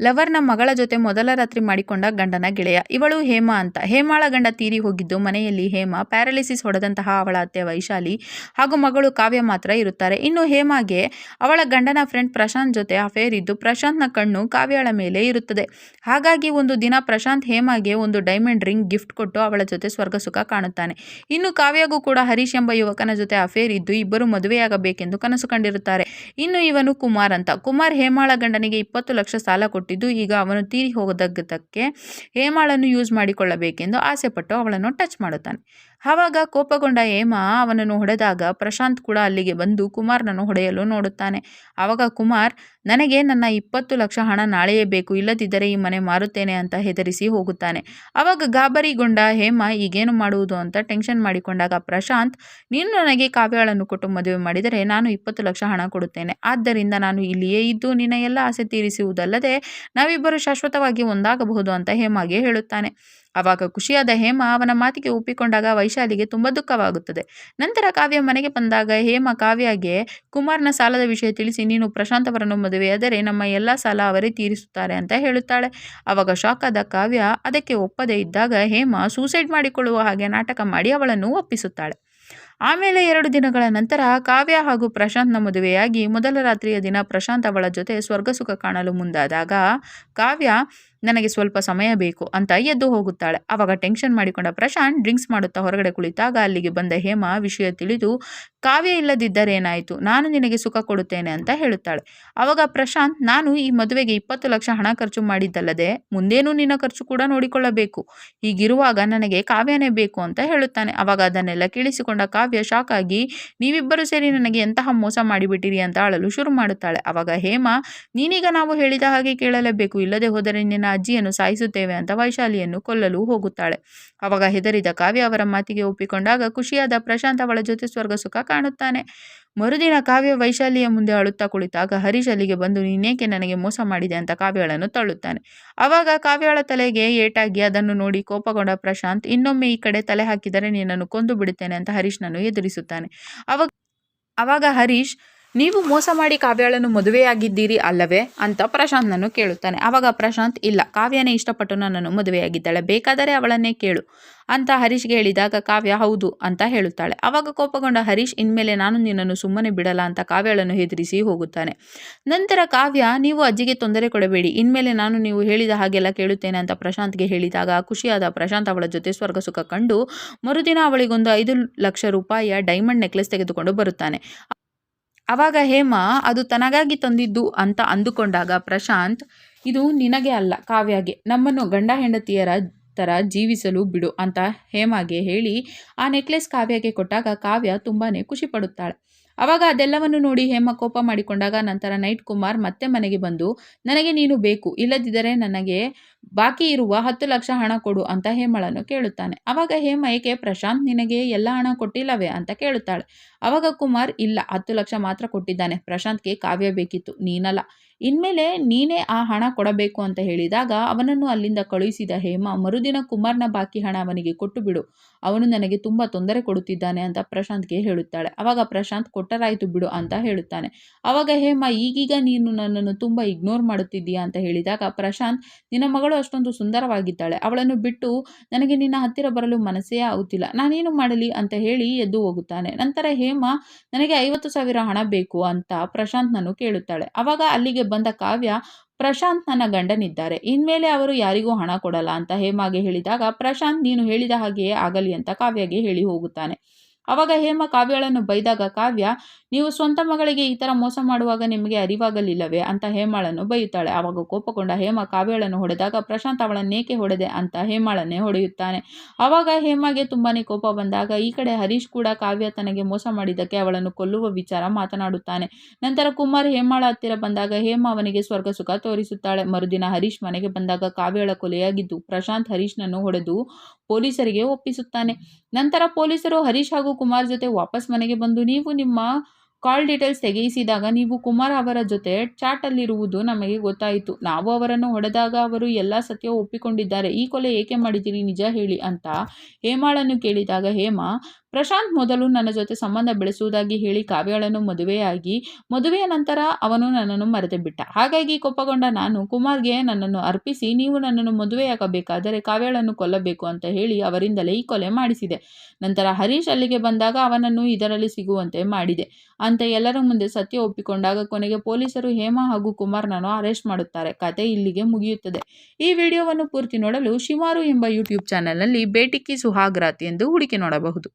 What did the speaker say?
ಲವರ್ನ ಮಗಳ ಜೊತೆ ಮೊದಲ ರಾತ್ರಿ ಮಾಡಿಕೊಂಡ ಗಂಡನ ಗೆಳೆಯ. ಇವಳು ಹೇಮಾ ಅಂತ. ಹೇಮಾಳ ಗಂಡ ತೀರಿ ಹೋಗಿದ್ದು ಮನೆಯಲ್ಲಿ ಹೇಮಾ ಪ್ಯಾರಾಲಿಸಿಸ್ ಹೊಡೆದಂತಹ ಅವಳ ಅತ್ತೆ ವೈಶಾಲಿ ಹಾಗೂ ಮಗಳು ಕಾವ್ಯ ಮಾತ್ರ ಇರುತ್ತಾರೆ. ಇನ್ನು ಹೇಮಾಗೆ ಅವಳ ಗಂಡನ ಫ್ರೆಂಡ್ ಪ್ರಶಾಂತ್ ಜೊತೆ ಅಫೇರ್ ಇದ್ದು ಪ್ರಶಾಂತ್ನ ಕಣ್ಣು ಕಾವ್ಯಳ ಮೇಲೆ ಇರುತ್ತದೆ. ಹಾಗಾಗಿ ಒಂದು ದಿನ ಪ್ರಶಾಂತ್ ಹೇಮಾಗೆ ಒಂದು ಡೈಮಂಡ್ ರಿಂಗ್ ಗಿಫ್ಟ್ ಕೊಟ್ಟು ಅವಳ ಜೊತೆ ಸ್ವರ್ಗ ಸುಖ ಕಾಣುತ್ತಾನೆ. ಇನ್ನು ಕಾವ್ಯಗೂ ಕೂಡ ಹರೀಶ್ ಎಂಬ ಯುವಕನ ಜೊತೆ ಅಫೇರ್ ಇದ್ದು ಇಬ್ಬರು ಮದುವೆಯಾಗಬೇಕೆಂದು ಕನಸು ಕಂಡಿರುತ್ತಾರೆ. ಇನ್ನು ಇವನು ಕುಮಾರ್ ಅಂತ. ಕುಮಾರ್ ಹೇಮಾಳ ಗಂಡನಿಗೆ ಇಪ್ಪತ್ತು ಲಕ್ಷ ಸಾಲ ಕೊಟ್ಟಿದ್ದು. ಈಗ ಅವನು ತೀರಿ ಹೋಗದಕ್ಕೆ ಹೇಮಾಳನ್ನು ಯೂಸ್ ಮಾಡಿಕೊಳ್ಳಬೇಕೆಂದು ಆಸೆಪಟ್ಟು ಅವಳನ್ನು ಟಚ್ ಮಾಡುತ್ತಾನೆ. ಆವಾಗ ಕೋಪಗೊಂಡ ಹೇಮಾ ಅವನನ್ನು ಹೊಡೆದಾಗ ಪ್ರಶಾಂತ್ ಕೂಡ ಅಲ್ಲಿಗೆ ಬಂದು ಕುಮಾರ್ನನ್ನು ಹೊಡೆಯಲು ನೋಡುತ್ತಾನೆ. ಆವಾಗ ಕುಮಾರ್, ನನಗೆ ನನ್ನ ಇಪ್ಪತ್ತು ಲಕ್ಷ ಹಣ ನಾಳೆಯೇ ಬೇಕು, ಇಲ್ಲದಿದ್ದರೆ ಈ ಮನೆ ಮಾರುತ್ತೇನೆ ಅಂತ ಹೆದರಿಸಿ ಹೋಗುತ್ತಾನೆ. ಆವಾಗ ಗಾಬರಿಗೊಂಡ ಹೇಮಾ, ಈಗೇನು ಮಾಡುವುದು ಅಂತ ಟೆನ್ಷನ್ ಮಾಡಿಕೊಂಡಾಗ ಪ್ರಶಾಂತ್, ನೀನು ನನಗೆ ಕಾವ್ಯಗಳನ್ನು ಕೊಟ್ಟು ಮದುವೆ ಮಾಡಿದರೆ ನಾನು ಇಪ್ಪತ್ತು ಲಕ್ಷ ಹಣ ಕೊಡುತ್ತೇನೆ. ಆದ್ದರಿಂದ ನಾನು ಇಲ್ಲಿಯೇ ಇದ್ದು ನಿನ್ನ ಎಲ್ಲ ಆಸೆ ತೀರಿಸುವುದಲ್ಲದೆ ನಾವಿಬ್ಬರು ಶಾಶ್ವತವಾಗಿ ಒಂದಾಗಬಹುದು ಅಂತ ಹೇಮಾಗೆ ಹೇಳುತ್ತಾನೆ. ಆವಾಗ ಖುಷಿಯಾದ ಹೇಮ ಅವನ ಮಾತಿಗೆ ಒಪ್ಪಿಕೊಂಡಾಗ ವೈಶಾಲಿಗೆ ತುಂಬ ದುಃಖವಾಗುತ್ತದೆ. ನಂತರ ಕಾವ್ಯ ಮನೆಗೆ ಬಂದಾಗ ಹೇಮ ಕಾವ್ಯಗೆ, ಕುಮಾರ್ನ ಸಾಲದ ವಿಷಯ ತಿಳಿಸಿ, ನೀನು ಪ್ರಶಾಂತ್ ಅವರನ್ನು ಮದುವೆಯಾದರೆ ನಮ್ಮ ಎಲ್ಲ ಸಾಲ ಅವರೇ ತೀರಿಸುತ್ತಾರೆ ಅಂತ ಹೇಳುತ್ತಾಳೆ. ಆವಾಗ ಶಾಕ್ ಆದ ಕಾವ್ಯ ಅದಕ್ಕೆ ಒಪ್ಪದೇ ಇದ್ದಾಗ ಹೇಮ ಸೂಸೈಡ್ ಮಾಡಿಕೊಳ್ಳುವ ಹಾಗೆ ನಾಟಕ ಮಾಡಿ ಅವಳನ್ನು ಒಪ್ಪಿಸುತ್ತಾಳೆ. ಆಮೇಲೆ ಎರಡು ದಿನಗಳ ನಂತರ ಕಾವ್ಯ ಹಾಗೂ ಪ್ರಶಾಂತ್ನ ಮದುವೆಯಾಗಿ ಮೊದಲ ರಾತ್ರಿಯ ದಿನ ಪ್ರಶಾಂತ್ ಅವಳ ಜೊತೆ ಸ್ವರ್ಗ ಸುಖ ಕಾಣಲು ಮುಂದಾದಾಗ ಕಾವ್ಯ, ನನಗೆ ಸ್ವಲ್ಪ ಸಮಯ ಬೇಕು ಅಂತ ಎದ್ದು ಹೋಗುತ್ತಾಳೆ. ಆವಾಗ ಟೆನ್ಷನ್ ಮಾಡಿಕೊಂಡ ಪ್ರಶಾಂತ್ ಡ್ರಿಂಕ್ಸ್ ಮಾಡುತ್ತಾ ಹೊರಗಡೆ ಕುಳಿತಾಗ ಅಲ್ಲಿಗೆ ಬಂದ ಹೇಮ ವಿಷಯ ತಿಳಿದು, ಕಾವ್ಯ ಇಲ್ಲದಿದ್ದರೆ ಏನಾಯಿತು? ನಾನು ನಿನಗೆ ಸುಖ ಕೊಡುತ್ತೇನೆ ಅಂತ ಹೇಳುತ್ತಾಳೆ. ಆವಾಗ ಪ್ರಶಾಂತ್, ನಾನು ಈ ಮದುವೆಗೆ ಇಪ್ಪತ್ತು ಲಕ್ಷ ಹಣ ಖರ್ಚು ಮಾಡಿದ್ದಲ್ಲದೆ ಮುಂದೇನು ನಿನ್ನ ಖರ್ಚು ಕೂಡ ನೋಡಿಕೊಳ್ಳಬೇಕು. ಹೀಗಿರುವಾಗ ನನಗೆ ಕಾವ್ಯನೇ ಬೇಕು ಅಂತ ಹೇಳುತ್ತಾನೆ. ಆವಾಗ ಅದನ್ನೆಲ್ಲ ಕೇಳಿಸಿಕೊಂಡ ಕಾವ್ಯ ಶಾಕ್ ಆಗಿ, ನೀವಿಬ್ಬರು ಸೇರಿ ನನಗೆ ಎಂತಹ ಮೋಸ ಮಾಡಿಬಿಟ್ಟಿರಿ ಅಂತ ಅಳಲು ಶುರು ಮಾಡುತ್ತಾಳೆ. ಅವಾಗ ಹೇಮ, ನೀನೀಗ ನಾವು ಹೇಳಿದ ಹಾಗೆ ಕೇಳಲೇಬೇಕು. ಇಲ್ಲದೆ ಹೋದರೆ ನಿನ್ನ ಅಜ್ಜಿಯನ್ನು ಸಾಯಿಸುತ್ತೇವೆ ಅಂತ ವೈಶಾಲಿಯನ್ನು ಕೊಲ್ಲಲು ಹೋಗುತ್ತಾಳೆ. ಅವಾಗ ಹೆದರಿದ ಕಾವ್ಯ ಅವರ ಮಾತಿಗೆ ಒಪ್ಪಿಕೊಂಡಾಗ ಖುಷಿಯಾದ ಪ್ರಶಾಂತ್ ಅವಳ ಜೊತೆ ಸ್ವರ್ಗ ಸುಖ ಕಾಣುತ್ತಾನೆ. ಮರುದಿನ ಕಾವ್ಯ ವೈಶಾಲಿಯ ಮುಂದೆ ಅಳುತ್ತಾ ಕುಳಿತಾಗ ಹರೀಶ್ ಅಲ್ಲಿಗೆ ಬಂದು, ನೀನೇಕೆ ನನಗೆ ಮೋಸ ಮಾಡಿದೆ ಅಂತ ಕಾವ್ಯಗಳನ್ನು ತಳ್ಳುತ್ತಾನೆ. ಆವಾಗ ಕಾವ್ಯಳ ತಲೆಗೆ ಏಟಾಗಿ ಅದನ್ನು ನೋಡಿ ಕೋಪಗೊಂಡ ಪ್ರಶಾಂತ್, ಇನ್ನೊಮ್ಮೆ ಈ ಕಡೆ ತಲೆ ಹಾಕಿದರೆ ನಿನ್ನನ್ನು ಕೊಂದು ಬಿಡುತ್ತೇನೆ ಅಂತ ಹರೀಶ್ನನ್ನು ಎದುರಿಸುತ್ತಾನೆ. ಅವಾಗ ಆವಾಗ ಹರೀಶ್ ನೀವು ಮೋಸ ಮಾಡಿ ಕಾವ್ಯಾಳನ್ನು ಮದುವೆಯಾಗಿದ್ದೀರಿ ಅಲ್ಲವೇ ಅಂತ ಪ್ರಶಾಂತ್ನನ್ನು ಕೇಳುತ್ತಾನೆ. ಆವಾಗ ಪ್ರಶಾಂತ್, ಇಲ್ಲ, ಕಾವ್ಯನೇ ಇಷ್ಟಪಟ್ಟು ನನ್ನನ್ನು ಮದುವೆಯಾಗಿದ್ದಾಳೆ, ಬೇಕಾದರೆ ಅವಳನ್ನೇ ಕೇಳು ಅಂತ ಹರೀಶ್ಗೆ ಹೇಳಿದಾಗ ಕಾವ್ಯ, ಹೌದು ಅಂತ ಹೇಳುತ್ತಾಳೆ. ಆವಾಗ ಕೋಪಗೊಂಡ ಹರೀಶ್, ಇನ್ಮೇಲೆ ನಾನು ನಿನ್ನನ್ನು ಸುಮ್ಮನೆ ಬಿಡಲ್ಲ ಅಂತ ಕಾವ್ಯಳನ್ನು ಹೆದರಿಸಿ ಹೋಗುತ್ತಾನೆ. ನಂತರ ಕಾವ್ಯ, ನೀವು ಅಜ್ಜಿಗೆ ತೊಂದರೆ ಕೊಡಬೇಡಿ, ಇನ್ಮೇಲೆ ನಾನು ನೀವು ಹೇಳಿದ ಹಾಗೆಲ್ಲ ಕೇಳುತ್ತೇನೆ ಅಂತ ಪ್ರಶಾಂತ್ಗೆ ಹೇಳಿದಾಗ ಖುಷಿಯಾದ ಪ್ರಶಾಂತ್ ಅವಳ ಜೊತೆ ಸ್ವರ್ಗ ಸುಖ ಕಂಡು ಮರುದಿನ ಅವಳಿಗೊಂದು ಐದು ಲಕ್ಷ ರೂಪಾಯಿಯ ಡೈಮಂಡ್ ನೆಕ್ಲೆಸ್ ತೆಗೆದುಕೊಂಡು ಬರುತ್ತಾನೆ. ಆವಾಗ ಹೇಮ, ಅದು ತನಗಾಗಿ ತಂದಿದ್ದು ಅಂತ ಅಂದುಕೊಂಡಾಗ ಪ್ರಶಾಂತ್, ಇದು ನಿನಗೆ ಅಲ್ಲ, ಕಾವ್ಯಗೆ. ನಮ್ಮನ್ನು ಗಂಡ ಹೆಂಡತಿಯರ ಥರ ಜೀವಿಸಲು ಬಿಡು ಅಂತ ಹೇಮಾಗೆ ಹೇಳಿ, ಆ ನೆಕ್ಲೆಸ್ ಕಾವ್ಯಗೆ ಕೊಟ್ಟಾಗ ಕಾವ್ಯ ತುಂಬಾ ಖುಷಿ ಪಡುತ್ತಾಳೆ. ಆವಾಗ ಅದೆಲ್ಲವನ್ನು ನೋಡಿ ಹೇಮ ಕೋಪ ಮಾಡಿಕೊಂಡಾಗ ನಂತರ ನೈಟ್ ಕುಮಾರ್ ಮತ್ತೆ ಮನೆಗೆ ಬಂದು, ನನಗೆ ನೀನು ಬೇಕು, ಇಲ್ಲದಿದ್ದರೆ ನನಗೆ ಬಾಕಿ ಇರುವ ಹತ್ತು ಲಕ್ಷ ಹಣ ಕೊಡು ಅಂತ ಹೇಮಳನ್ನು ಕೇಳುತ್ತಾನೆ. ಆವಾಗ ಹೇಮ ಏಕೆ, ಪ್ರಶಾಂತ್ ನಿನಗೆ ಎಲ್ಲ ಹಣ ಕೊಟ್ಟಿಲ್ಲವೇ? ಅಂತ ಕೇಳುತ್ತಾಳೆ. ಅವಾಗ ಕುಮಾರ್, ಇಲ್ಲ, ಹತ್ತು ಲಕ್ಷ ಮಾತ್ರ ಕೊಟ್ಟಿದ್ದಾನೆ. ಪ್ರಶಾಂತ್ಗೆ ಕಾವ್ಯ ಬೇಕಿತ್ತು, ನೀನಲ್ಲ. ಇನ್ಮೇಲೆ ನೀನೇ ಆ ಹಣ ಕೊಡಬೇಕು ಅಂತ ಹೇಳಿದಾಗ ಅವನನ್ನು ಅಲ್ಲಿಂದ ಕಳುಹಿಸಿದ ಹೇಮ, ಮರುದಿನ ಕುಮಾರ್ನ ಬಾಕಿ ಹಣ ಅವನಿಗೆ ಕೊಟ್ಟು ಬಿಡು ಅವನು ನನಗೆ ತುಂಬ ತೊಂದರೆ ಕೊಡುತ್ತಿದ್ದಾನೆ ಅಂತ ಪ್ರಶಾಂತ್ಗೆ ಹೇಳುತ್ತಾಳೆ. ಅವಾಗ ಪ್ರಶಾಂತ್, ಕೊಟ್ಟರಾಯಿತು ಬಿಡು ಅಂತ ಹೇಳುತ್ತಾನೆ. ಅವಾಗ ಹೇಮ, ಈಗೀಗ ನೀನು ನನ್ನನ್ನು ತುಂಬ ಇಗ್ನೋರ್ ಮಾಡುತ್ತಿದ್ದೀಯಾ ಅಂತ ಹೇಳಿದಾಗ ಪ್ರಶಾಂತ್, ನಿನ್ನ ಮಗಳು ಅಷ್ಟೊಂದು ಸುಂದರವಾಗಿದ್ದಾಳೆ. ಅವಳನ್ನು ಬಿಟ್ಟು, ನನಗೆ ನಿನ್ನ ಹತ್ತಿರ ಬರಲು ಮನಸ್ಸೇ ಆಗುತ್ತಿಲ್ಲ. ನಾನೇನು ಮಾಡಲಿ ಅಂತ ಹೇಳಿ ಎದ್ದು ಹೋಗುತ್ತಾನೆ. ನಂತರ ಹೇಮ, ನನಗೆ ಐವತ್ತು ಸಾವಿರ ಹಣ ಬೇಕು ಅಂತ ಪ್ರಶಾಂತ್ನನ್ನು ಕೇಳುತ್ತಾಳೆ. ಅವಾಗ ಅಲ್ಲಿಗೆ ಬಂದ ಕಾವ್ಯ ಪ್ರಶಾಂತ್ ನನ್ನ ಗಂಡನಿದ್ದಾರೆ. ಇನ್ಮೇಲೆ ಅವರು ಯಾರಿಗೂ ಹಣ ಕೊಡಲ್ಲ ಅಂತ ಹೇಮಾಗೆ ಹೇಳಿದಾಗ, ಪ್ರಶಾಂತ್, ನೀನು ಹೇಳಿದ ಹಾಗೆಯೇ ಆಗಲಿ ಅಂತ ಕಾವ್ಯಗೆ ಹೇಳಿ ಹೋಗುತ್ತಾನೆ. ಅವಾಗ ಹೇಮ ಕಾವ್ಯಳನ್ನು ಬೈದಾಗ, ಕಾವ್ಯ, ನೀವು ಸ್ವಂತ ಮಗಳಿಗೆ ಈ ಥರ ಮೋಸ ಮಾಡುವಾಗ ನಿಮಗೆ ಅರಿವಾಗಲಿಲ್ಲವೇ? ಅಂತ ಹೇಮಾಳನ್ನು ಬೈಯುತ್ತಾಳೆ. ಆವಾಗ ಕೋಪಗೊಂಡ ಹೇಮ ಕಾವ್ಯಳನ್ನು ಹೊಡೆದಾಗ, ಪ್ರಶಾಂತ್ ಅವಳನ್ನೇಕೆ ಹೊಡೆದೆ? ಅಂತ ಹೇಮಾಳನ್ನೇ ಹೊಡೆಯುತ್ತಾನೆ. ಆವಾಗ ಹೇಮಗೆ ತುಂಬಾ ಕೋಪ ಬಂದಾಗ, ಈ ಕಡೆ ಹರೀಶ್ ಕೂಡ ಕಾವ್ಯ ತನಗೆ ಮೋಸ ಮಾಡಿದ್ದಕ್ಕೆ ಅವಳನ್ನು ಕೊಲ್ಲುವ ವಿಚಾರ ಮಾತನಾಡುತ್ತಾನೆ. ನಂತರ ಕುಮಾರ್ ಹೇಮಾಳ ಹತ್ತಿರ ಬಂದಾಗ, ಹೇಮ ಅವನಿಗೆ ಸ್ವರ್ಗ ಸುಖ ತೋರಿಸುತ್ತಾಳೆ. ಮರುದಿನ ಹರೀಶ್ ಮನೆಗೆ ಬಂದಾಗ, ಕಾವ್ಯಳ ಕೊಲೆಯಾಗಿದ್ದು ಪ್ರಶಾಂತ್ ಹರೀಶ್ನನ್ನು ಹೊಡೆದು ಪೊಲೀಸರಿಗೆ ಒಪ್ಪಿಸುತ್ತಾನೆ. ನಂತರ ಪೊಲೀಸರು ಹರೀಶ್ ಹಾಗೂ ಕುಮಾರ್ ಜೊತೆ ವಾಪಸ್ ಮನೆಗೆ ಬಂದು ನೀವು ನಿಮ್ಮ ಕಾಲ್ ಡೀಟೇಲ್ಸ್ ತೆಗೆಯಿಸಿದಾಗ ನೀವು ಕುಮಾರ್ ಅವರ ಜೊತೆ ಚಾಟಲ್ಲಿರುವುದು ನಮಗೆ ಗೊತ್ತಾಯಿತು. ನಾವು ಅವರನ್ನು ಹೊಡೆದಾಗ ಅವರು ಎಲ್ಲ ಸತ್ಯ ಒಪ್ಪಿಕೊಂಡಿದ್ದಾರೆ. ಈ ಕೊಲೆ ಏಕೆ ಮಾಡಿದ್ದೀರಿ? ನಿಜ ಹೇಳಿ ಅಂತ ಹೇಮಾಳನ್ನು ಕೇಳಿದಾಗ, ಹೇಮ ಪ್ರಶಾಂತ್ ಮೊದಲು ನನ್ನ ಜೊತೆ ಸಂಬಂಧ ಬೆಳೆಸುವುದಾಗಿ ಹೇಳಿ ಕಾವ್ಯಳನ್ನು ಮದುವೆಯಾಗಿ, ಮದುವೆಯ ನಂತರ ಅವನು ನನ್ನನ್ನು ಮರೆತು ಬಿಟ್ಟ ಹಾಗಾಗಿ ಕೋಪಗೊಂಡ ನಾನು ಕುಮಾರ್ಗೆ ನನ್ನನ್ನು ಅರ್ಪಿಸಿ, ನೀವು ನನ್ನನ್ನು ಮದುವೆಯಾಗಬೇಕಾದರೆ ಕಾವ್ಯಳನ್ನು ಕೊಲ್ಲಬೇಕು ಅಂತ ಹೇಳಿ ಅವರಿಂದಲೇ ಈ ಕೊಲೆ ಮಾಡಿಸಿದೆ. ನಂತರ ಹರೀಶ್ ಅಲ್ಲಿಗೆ ಬಂದಾಗ ಅವನನ್ನು ಇದರಲ್ಲಿ ಸಿಗುವಂತೆ ಮಾಡಿದೆ. ಅಂತ ಎಲ್ಲರ ಮುಂದೆ ಸತ್ಯ ಒಪ್ಪಿಕೊಂಡಾಗ ಕೊನೆಗೆ ಪೊಲೀಸರು ಹೇಮಾ ಹಾಗೂ ಕುಮಾರ್ನನ್ನು ಅರೆಸ್ಟ್ ಮಾಡುತ್ತಾರೆ. ಕತೆ ಇಲ್ಲಿಗೆ ಮುಗಿಯುತ್ತದೆ. ಈ ವಿಡಿಯೋವನ್ನು ಪೂರ್ತಿ ನೋಡಲು ಶಿಮಾರು ಎಂಬ ಯೂಟ್ಯೂಬ್ ಚಾನೆಲ್ನಲ್ಲಿ ಬೇಟಿಕ್ಕಿ ಸುಹಾಗ್ರಾತ್ ಎಂದು ಹುಡುಕಿ ನೋಡಬಹುದು.